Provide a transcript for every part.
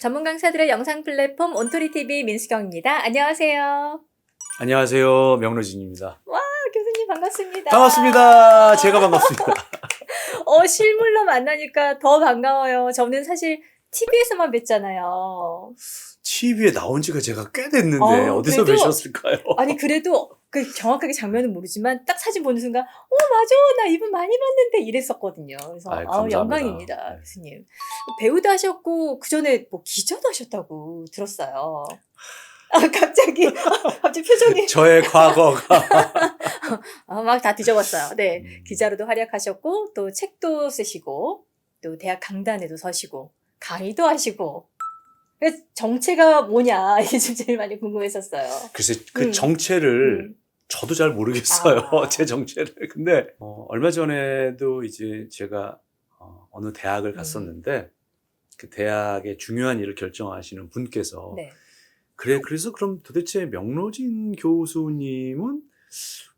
전문 강사들의 영상 플랫폼 온토리 TV 민수경입니다. 안녕하세요. 안녕하세요. 명로진입니다. 아, 교수님 반갑습니다. 반갑습니다. 제가 반갑습니다. 어, 실물로 만나니까 더 반가워요. 저는 사실 TV에서만 뵀잖아요. TV에 나온 지가 제가 꽤 됐는데 어, 어디서 그래도- 뵈셨을까요? 아니 그래도 그 정확하게 장면은 모르지만 딱 사진 보는 순간 어 맞아 나 이분 많이 봤는데 이랬었거든요. 그래서 감사합니다. 영광입니다 네. 교수님. 배우도 하셨고 그 전에 뭐 기자도 하셨다고 들었어요. 아 갑자기 갑자기 표정이 저의 과거가 아, 막다 뒤져봤어요. 네 음. 기자로도 활약하셨고 또 책도 쓰시고 또 대학 강단에도 서시고 강의도 하시고 정체가 뭐냐 이게 좀 제일 많이 궁금했었어요. 글쎄 그 음. 정체를 음. 저도 잘 모르겠어요. 아. 제 정체를. 근데 어, 얼마 전에도 이제 제가 어, 어느 대학을 갔었는데 그 대학의 중요한 일을 결정하시는 분께서 네. 그래 그래서 그럼 도대체 명로진 교수님은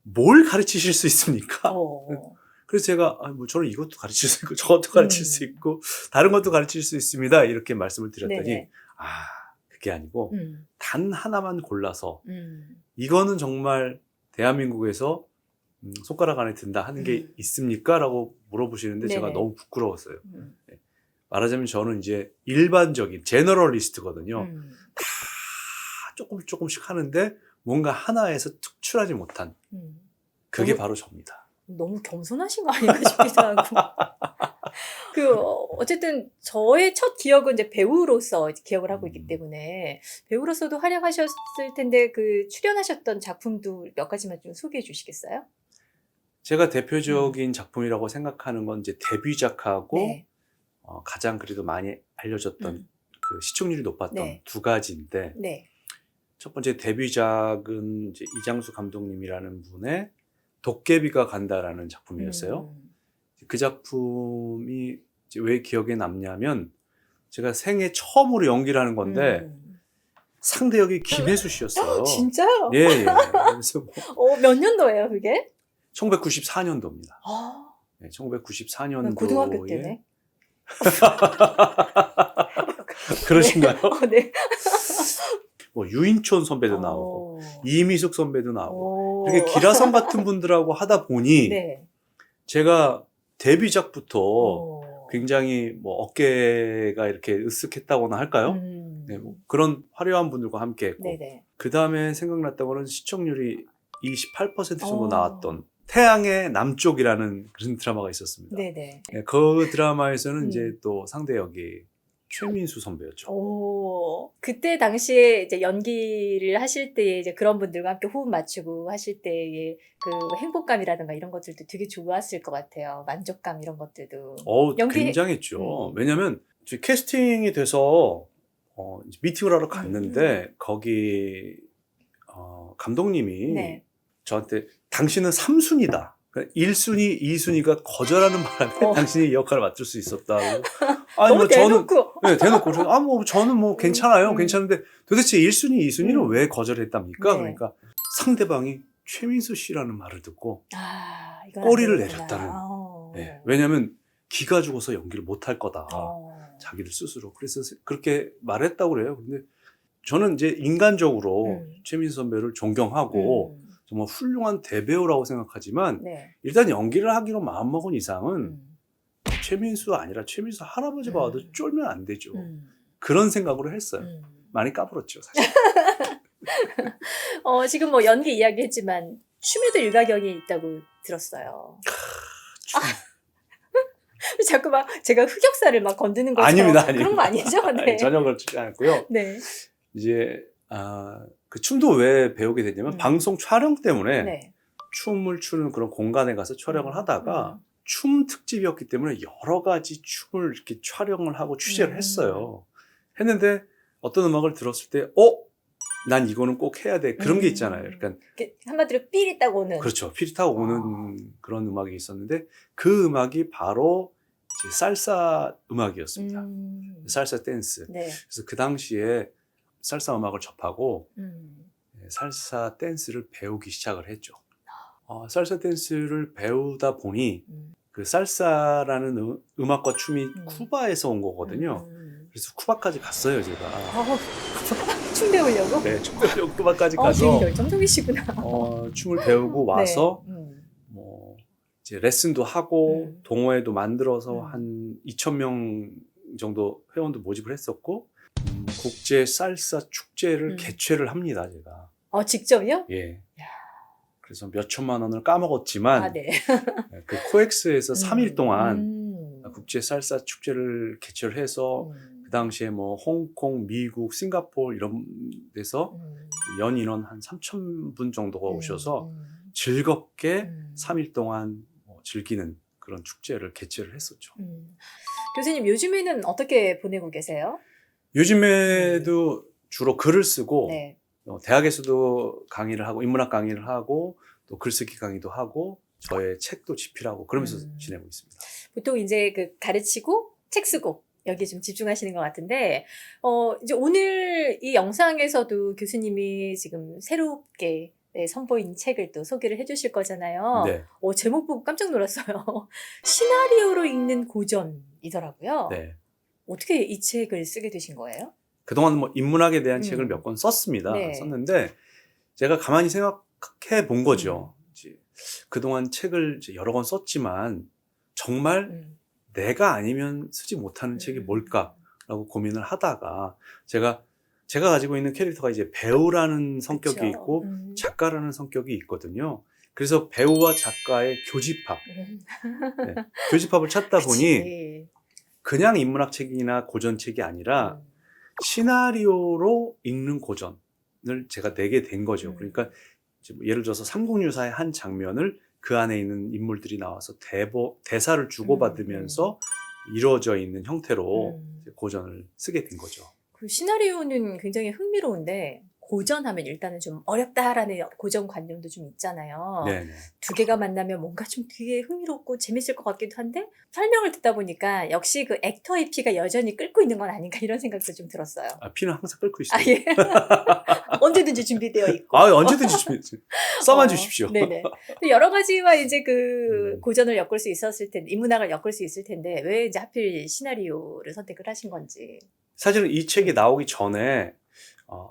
뭘 가르치실 수 있습니까? 어. 그래서 제가 아, 뭐 저는 이것도 가르칠 수 있고 저것도 가르칠 음. 수 있고 다른 것도 가르칠 수 있습니다. 이렇게 말씀을 드렸더니 네네. 아 그게 아니고 음, 단 하나만 골라서 음. 이거는 정말 대한민국에서 음, 손가락 안에 든다 하는 게 음. 있습니까? 라고 물어보시는데 제가 네네. 너무 부끄러웠어요. 음, 말하자면 저는 이제 일반적인 제너럴리스트거든요. 음. 다 조금 조금씩 하는데 뭔가 하나에서 특출하지 못한 음. 그게 너무- 바로 접니다. 너무 겸손하신 거 아닌가 싶기도 하고. 그, 어, 어쨌든 저의 첫 기억은 이제 배우로서 이제 기억을 하고 있기 음. 때문에 배우로서도 활약하셨을 텐데 그 출연하셨던 작품도 몇 가지만 좀 소개해 주시겠어요? 제가 대표적인 작품이라고 생각하는 건 이제 데뷔작하고 네. 어, 가장 그래도 많이 알려졌던 음. 그 시청률이 높았던 네. 두 가지인데 네. 첫 번째 데뷔작은 이제 이장수 감독님이라는 분의 도깨비가 간다라는 작품이었어요. 음. 그 작품이 왜 기억에 남냐면 제가 생애 처음으로 연기를 하는 건데 음. 상대 역이 김혜수 씨였어요. 진짜요? 예, 예. 그래서 뭐 어, 몇 년도예요, 그게? 1994년도입니다. 아, 네, 난 1994년도에 고등학교 때네. 그러신가요? 어, 네. 뭐 유인촌 선배도 나오고 어. 이미숙 선배도 나오고 오. 이렇게 기라성 같은 분들하고 하다 보니 네. 제가 데뷔작부터 어. 굉장히 뭐 어깨가 이렇게 으쓱했다거나 할까요? 음. 네, 뭐 그런 화려한 분들과 함께 했고. 그 다음에 생각났던 거는 시청률이 28% 정도 어. 나왔던 태양의 남쪽이라는 그런 드라마가 있었습니다. 네네. 네, 그 드라마에서는 음. 이제 또 상대 역이 최민수 선배였죠. 오, 그때 당시에 이제 연기를 하실 때 이제 그런 분들과 함께 호흡 맞추고 하실 때의 그 행복감이라든가 이런 것들도 되게 좋았을 것 같아요. 만족감 이런 것들도. 어, 연기- 굉장했죠. 음. 왜냐면 캐스팅이 돼서 어, 미팅을 하러 갔는데 거기 어, 감독님이 네. 저한테 당신은 3순위다. 1순위, 2순위가 거절하는 바람에 어. 당신이 이 역할을 맡을 수 있었다고. 아니 뭐 저는 대놓고. 네, 대놓고 그래서 아뭐 저는 뭐 괜찮아요. 음. 괜찮은데 도대체 1순위, 2순위는 음. 왜 거절했답니까? 네. 그러니까 상대방이 최민수 씨라는 말을 듣고 아, 꼬리를. 내렸다는. 어. 네, 왜냐면 기가 죽어서 연기를 못 할 거다. 어. 자기들 스스로. 그래서 그렇게 말했다고 그래요. 근데 저는 이제 인간적으로 음. 최민수 선배를 존경하고 음. 정말 훌륭한 대배우라고 생각하지만 네. 일단 연기를 하기로 마음먹은 이상은 음. 최민수가 아니라 최민수 할아버지 음. 봐도 쫄면 안 되죠. 음. 그런 생각으로 했어요. 음. 많이 까불었죠, 사실. 어, 지금 뭐 연기 이야기 했지만 춤에도 일가견이 있다고 들었어요. 자꾸 막 제가 흑역사를 막 건드는 것처럼 아닙니다, 아닙니다. 그런 거 아니죠? 네. 아니, 전혀 그렇지 않고요. 네. 이제 아, 그 춤도 왜 배우게 됐냐면 음. 방송 촬영 때문에 네. 춤을 추는 그런 공간에 가서 촬영을 하다가 음. 춤 특집이었기 때문에 여러 가지 춤을 이렇게 촬영을 하고 취재를 음. 했어요. 했는데 어떤 음악을 들었을 때, 어? 난 이거는 꼭 해야 돼. 그런 게 음. 있잖아요. 그러니까 한마디로 삘이 딱 오는. 그렇죠. 피리 타고 오는 아. 그런 음악이 있었는데 그 음악이 바로 이제 살사 음악이었습니다. 음. 살사 댄스. 네. 그래서 그 당시에 살사 음악을 접하고 음. 네, 살사 댄스를 배우기 시작을 했죠. 어, 살사 댄스를 배우다 보니 음. 그 살사라는 음, 악과 춤이 음. 쿠바에서 온 거거든요. 음. 그래서 쿠바까지 갔어요, 제가. 어, 춤 배우려고? 네, 춤 배우려고 쿠바까지 어, 가서 되게 열정적이시구나. 어, 춤을 배우고 와서 네. 음. 뭐 이제 레슨도 하고 음. 동호회도 만들어서 음. 한 2천 명 정도 회원도 모집을 했었고 음, 국제 쌀사 축제를 음. 개최를 합니다, 제가. 어, 직접요? 예. 야. 그래서 몇 천만 원을 까먹었지만 아, 네. 그 코엑스에서 3일 동안 음. 국제 쌀사 축제를 개최를 해서 음. 그 당시에 뭐 홍콩, 미국, 싱가포르 이런 데서 음. 연 인원 한 3천 분 정도가 오셔서 음. 즐겁게 음. 3일 동안 뭐 즐기는 그런 축제를 개최를 했었죠. 음. 교수님 요즘에는 어떻게 보내고 계세요? 요즘에도 주로 글을 쓰고 네. 어, 대학에서도 강의를 하고 인문학 강의를 하고 또 글쓰기 강의도 하고 저의 책도 집필하고 그러면서 음. 지내고 있습니다. 보통 이제 그 가르치고 책 쓰고 여기 좀 집중하시는 것 같은데 어 이제 오늘 이 영상에서도 교수님이 지금 새롭게 네, 선보인 책을 또 소개를 해주실 거잖아요. 네, 어, 제목 보고 깜짝 놀랐어요. 시나리오로 읽는 고전이더라고요. 네. 어떻게 이 책을 쓰게 되신 거예요? 그동안 뭐 인문학에 대한 음. 책을 몇 권 썼습니다. 네. 썼는데 제가 가만히 생각해 본 음. 거죠. 이제 그동안 책을 이제 여러 권 썼지만 정말 음. 내가 아니면 쓰지 못하는 책이 음. 뭘까라고 고민을 하다가 제가 제가 가지고 있는 캐릭터가 이제 배우라는 성격이 그쵸. 있고 음. 작가라는 성격이 있거든요. 그래서 배우와 작가의 교집합, 음. 네, 교집합을 찾다 보니 그냥 인문학 책이나 고전 책이 아니라 음. 시나리오로 읽는 고전을 제가 내게 된 거죠. 음. 그러니까 뭐 예를 들어서 삼국유사의 한 장면을 그 안에 있는 인물들이 나와서 대보, 대사를 주고받으면서 이루어져 있는 형태로 음. 고전을 쓰게 된 거죠. 그 시나리오는 굉장히 흥미로운데 고전하면 일단은 좀 어렵다라는 고정관념도 좀 있잖아요. 네네. 두 개가 만나면 뭔가 좀 되게 흥미롭고 재밌을 것 같기도 한데 설명을 듣다 보니까 역시 그 액터의 피가 여전히 끓고 있는 건 아닌가 이런 생각도 좀 들었어요. 아, 피는 항상 끓고 있어요. 아 예. 언제든지 준비되어 있고. 아, 언제든지 주시- 써만 어, 주십시오. 네네. 여러 가지와 이제 그 음. 고전을 엮을 수 있었을 텐데, 인문학을 엮을 수 있을 텐데, 왜 이제 하필 시나리오를 선택을 하신 건지. 사실은 이 책이 나오기 전에 어,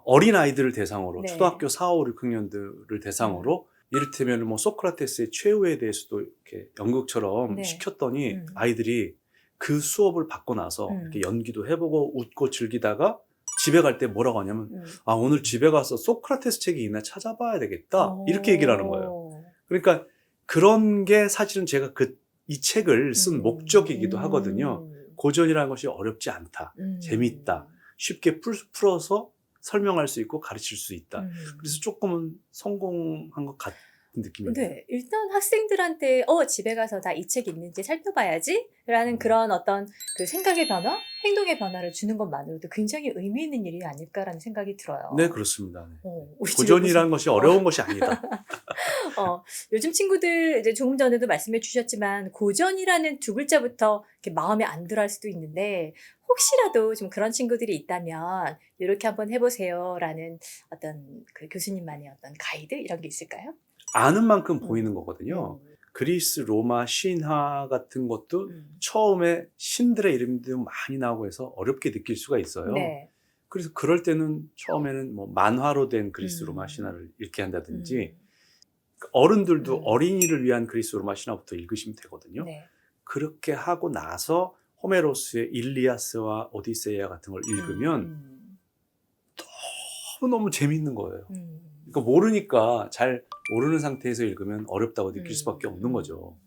어린 아이들을 대상으로 네. 초등학교 4, 5, 6 학년들을 대상으로 이를테면 뭐 소크라테스의 최후에 대해서도 이렇게 연극처럼 네. 시켰더니 음. 아이들이 그 수업을 받고 나서 음. 이렇게 연기도 해보고 웃고 즐기다가 집에 갈 때 뭐라고 하냐면 음. 아 오늘 집에 가서 소크라테스 책이 있나 찾아봐야 되겠다 이렇게 얘기를 하는 거예요. 오. 그러니까 그런 게 사실은 제가 그 이 책을 쓴 음. 목적이기도 하거든요. 음. 고전이라는 것이 어렵지 않다. 음. 재밌다. 쉽게 풀, 풀어서 설명할 수 있고 가르칠 수 있다. 음. 그래서 조금은 성공한 것 같은 느낌이에요. 네, 일단 학생들한테 어 집에 가서 다이책 있는지 살펴봐야지라는 그런 어떤 그 생각의 변화, 행동의 변화를 주는 것만으로도 굉장히 의미 있는 일이 아닐까라는 생각이 들어요. 네, 그렇습니다. 네. 어, 우리 집에 고전이라는 것이 어려운 것이 아니다. 어, 요즘 친구들 이제 조금 전에도 말씀해 주셨지만 고전이라는 두 글자부터 이렇게 마음에 안 들어 할 수도 있는데 혹시라도 좀 그런 친구들이 있다면 이렇게 한번 해보세요라는 어떤 그 교수님만의 어떤 가이드 이런 게 있을까요? 아는 만큼 음. 보이는 거거든요. 음. 그리스, 로마, 신화 같은 것도 음. 처음에 신들의 이름도 많이 나오고 해서 어렵게 느낄 수가 있어요. 네. 그래서 그럴 때는 처음에는 뭐 만화로 된 그리스 음. 로마 신화를 읽게 한다든지 음. 어른들도 음. 어린이를 위한 그리스 로마 신화부터 읽으시면 되거든요. 네. 그렇게 하고 나서 호메로스의 일리아스와 오디세이아 같은 걸 읽으면 음. 너무너무 재밌는 거예요. 음. 그러니까 모르니까 잘 모르는 상태에서 읽으면 어렵다고 느낄 음. 수밖에 없는 거죠.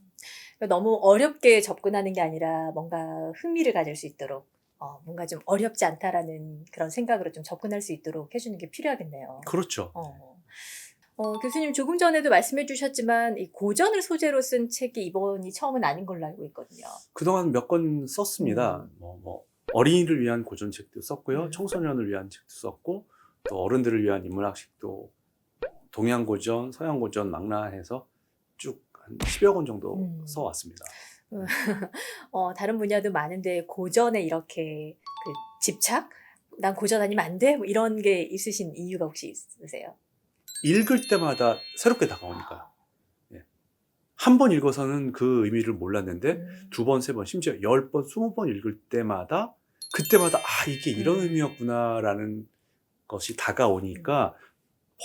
그러니까 너무 어렵게 접근하는 게 아니라 뭔가 흥미를 가질 수 있도록 어, 뭔가 좀 어렵지 않다라는 그런 생각으로 좀 접근할 수 있도록 해주는 게 필요하겠네요. 그렇죠. 어. 어, 교수님 조금 전에도 말씀해 주셨지만 이 고전을 소재로 쓴 책이 이번이 처음은 아닌 걸로 알고 있거든요. 그동안 몇 권 썼습니다. 음. 뭐, 뭐 어린이를 위한 고전책도 썼고요. 음. 청소년을 위한 책도 썼고 또 어른들을 위한 인문학책도 동양 고전, 서양 고전 망라해서 쭉 한 10여 권 정도 음. 써왔습니다. 어, 다른 분야도 많은데 고전에 이렇게 그 집착? 난 고전 아니면 안 돼? 뭐 이런 게 있으신 이유가 혹시 있으세요? 읽을 때마다 새롭게 다가오니까요. 예. 한 번 읽어서는 그 의미를 몰랐는데 음. 두 번, 세 번, 심지어 열 번, 스무 번 읽을 때마다 그때마다 아 이게 이런 음. 의미였구나라는 것이 다가오니까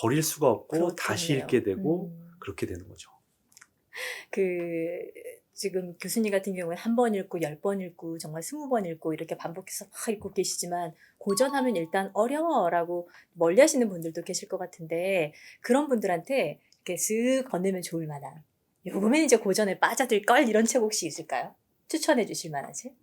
버릴 수가 없고 다시 그렇겠네요. 읽게 되고 음. 그렇게 되는 거죠. 그 지금 교수님 같은 경우는 한 번 읽고 열 번 읽고 정말 스무 번 읽고 이렇게 반복해서 막 읽고 계시지만 고전하면 일단 어려워라고 멀리하시는 분들도 계실 것 같은데 그런 분들한테 이렇게 쓱 건네면 좋을 만한 요금엔 이제 고전에 빠져들 걸 이런 책 혹시 있을까요? 추천해 주실 만한 책?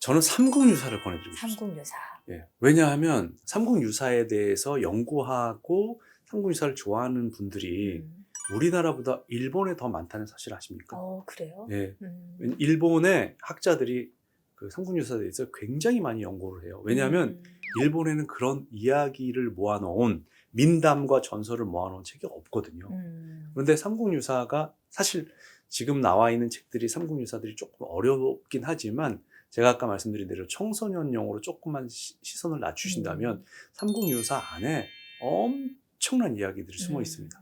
저는 삼국유사를 권해드리고 싶습니다. 삼국유사. 예. 왜냐하면 삼국유사에 대해서 연구하고 삼국유사를 좋아하는 분들이 음. 우리나라보다 일본에 더 많다는 사실 아십니까? 어 그래요? 예. 음. 일본의 학자들이 그 삼국유사에 대해서 굉장히 많이 연구를 해요. 왜냐하면 음. 일본에는 그런 이야기를 모아놓은 민담과 전설을 모아놓은 책이 없거든요. 음. 그런데 삼국유사가 사실 지금 나와 있는 책들이 삼국유사들이 조금 어렵긴 하지만 제가 아까 말씀드린 대로 청소년용으로 조금만 시, 시선을 낮추신다면 음. 삼국유사 안에 엄청난 이야기들이 숨어 음. 있습니다.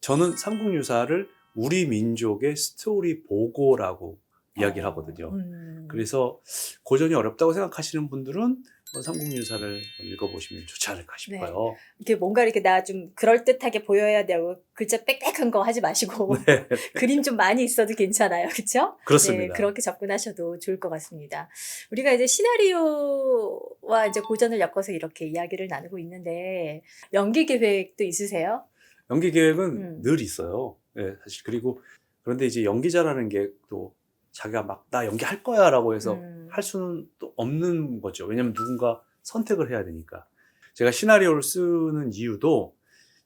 저는 삼국유사를 우리 민족의 스토리 보고라고 이야기를 어, 하거든요. 음. 그래서 고전이 어렵다고 생각하시는 분들은 뭐 삼국유사를 읽어보시면 좋지 않을까 싶어요. 이렇게 뭔가 이렇게 나 좀 그럴듯하게 보여야 되고 글자 빽빽한 거 하지 마시고 네, 그림 좀 많이 있어도 괜찮아요. 그렇죠? 그렇습니다. 네, 그렇게 접근하셔도 좋을 것 같습니다. 우리가 이제 시나리오와 이제 고전을 엮어서 이렇게 이야기를 나누고 있는데 연기 계획도 있으세요? 연기 계획은 음. 늘 있어요. 예, 사실 그리고 그런데 이제 연기자라는 게 또 자기가 막 나 연기할 거야 라고 해서 음. 할 수는 또 없는 거죠. 왜냐하면 누군가 선택을 해야 되니까. 제가 시나리오를 쓰는 이유도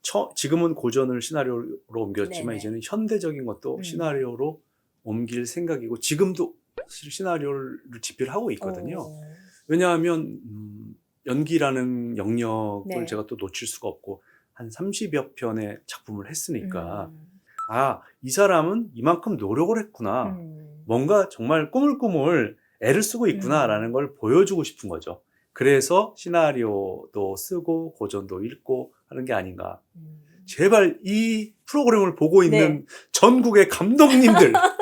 처, 지금은 고전을 시나리오로 옮겼지만 네네. 이제는 현대적인 것도 음. 시나리오로 옮길 생각이고 지금도 시나리오를 집필을 하고 있거든요. 어. 왜냐하면 음, 연기라는 영역을 네. 제가 또 놓칠 수가 없고 한 30여 편의 작품을 했으니까 음. 아, 이 사람은 이만큼 노력을 했구나. 음. 뭔가 정말 꾸물꾸물 애를 쓰고 있구나라는 걸 보여주고 싶은 거죠. 그래서 시나리오도 쓰고 고전도 읽고 하는 게 아닌가. 음. 제발 이 프로그램을 보고 있는 네. 전국의 감독님들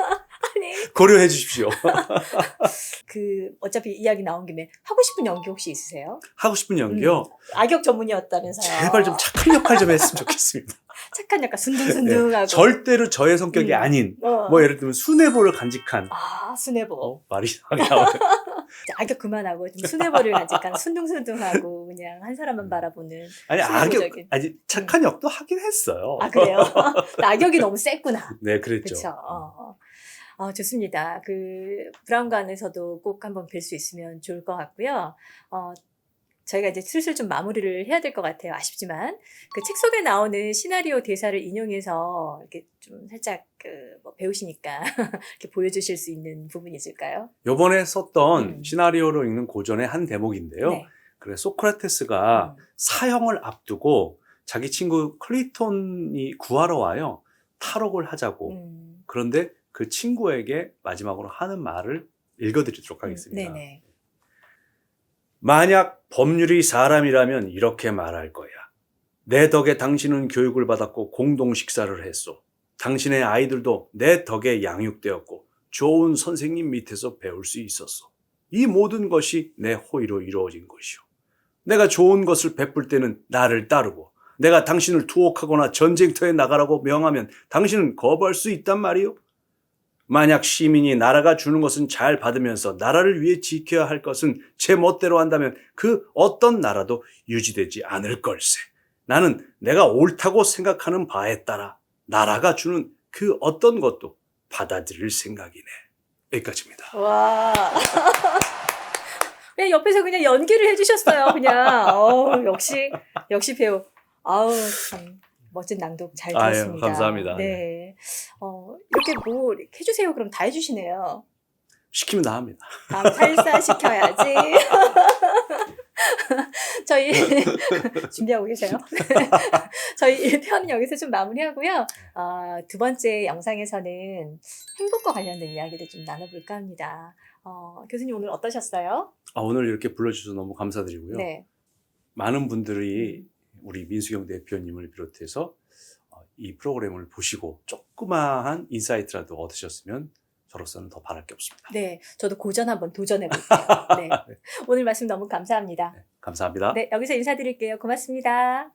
고려해 주십시오. 그 어차피 이야기 나온 김에 하고 싶은 연기 혹시 있으세요? 하고 싶은 연기요. 악역 전문이었다면서요. 제발 좀 착한 역할 좀 했으면 좋겠습니다. 착한 약간 순둥순둥하고. 절대로 저의 성격이 음. 아닌 어. 뭐 예를 들면 수뇌보를 간직한 아 순애보. 어, 말이 이상하게 나와요. 이제 악역 그만하고 좀 순애보를 간직한 순둥순둥하고 그냥 한 사람만 바라보는. 아니 악역 수뇌보적인. 아니 착한 역도 하긴 했어요. 아 그래요? 악역이 너무 셌구나. 네, 그랬죠. 그렇죠. 어, 어. 어, 좋습니다. 그 브라운관에서도 꼭 한번 뵐 수 있으면 좋을 것 같고요. 어, 저희가 이제 슬슬 좀 마무리를 해야 될 것 같아요. 아쉽지만 그 책 속에 나오는 시나리오 대사를 인용해서 이렇게 좀 살짝 그 뭐 배우시니까 이렇게 보여주실 수 있는 부분이 있을까요? 요번에 썼던 음. 시나리오로 읽는 고전의 한 대목인데요. 네. 그래 소크라테스가 음. 사형을 앞두고 자기 친구 클리톤이 구하러 와요. 탈옥을 하자고. 음. 그런데 그 친구에게 마지막으로 하는 말을 읽어드리도록 하겠습니다. 음, 네네. 만약 법률이 사람이라면 이렇게 말할 거야. 내 덕에 당신은 교육을 받았고 공동 식사를 했소. 당신의 아이들도 내 덕에 양육되었고 좋은 선생님 밑에서 배울 수 있었어. 이 모든 것이 내 호의로 이루어진 것이오. 내가 좋은 것을 베풀 때는 나를 따르고 내가 당신을 투옥하거나 전쟁터에 나가라고 명하면 당신은 거부할 수 있단 말이오. 만약 시민이 나라가 주는 것은 잘 받으면서 나라를 위해 지켜야 할 것은 제 멋대로 한다면 그 어떤 나라도 유지되지 않을 걸세. 나는 내가 옳다고 생각하는 바에 따라 나라가 주는 그 어떤 것도 받아들일 생각이네. 여기까지입니다. 와. 그냥 옆에서 그냥 연기를 해주셨어요. 그냥. 어 역시 역시 배우. 아우 참 멋진 낭독 잘 아유, 들었습니다. 감사합니다. 네. 어 이렇게 뭐 이렇게 해주세요. 그럼 다 해주시네요. 시키면 다 합니다. 다음 살사 시켜야지. 저희 준비하고 계세요. 저희 1편은 여기서 좀 마무리하고요. 어, 두 번째 영상에서는 행복과 관련된 이야기를 좀 나눠볼까 합니다. 어, 교수님 오늘 어떠셨어요? 아, 오늘 이렇게 불러주셔서 너무 감사드리고요. 네. 많은 분들이 우리 민수경 대표님을 비롯해서 어, 이 프로그램을 보시고 조그마한 인사이트라도 얻으셨으면 저로서는 더 바랄 게 없습니다. 네, 저도 고전 한번 도전해 볼게요. 네. 네. 오늘 말씀 너무 감사합니다. 네, 감사합니다. 네, 여기서 인사드릴게요. 고맙습니다.